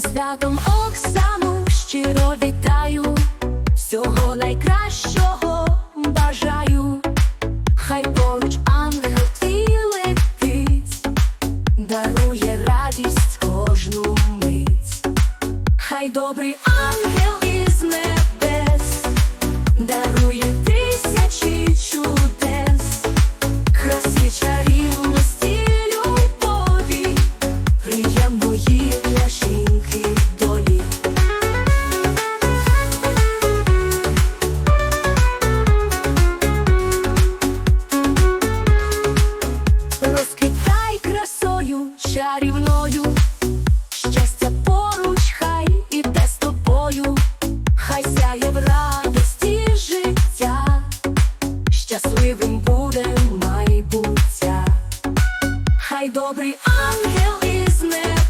святом Оксану. Щиро вітаю, всього найкращого бажаю, хай поруч ангел твій летить, дарує радість кожну мить, хай добрий ангел із небес чарівною, щастя поруч, хай іде з тобою, хай сяє в радості життя, щасливим буде майбуття, хай добрий ангел із неба.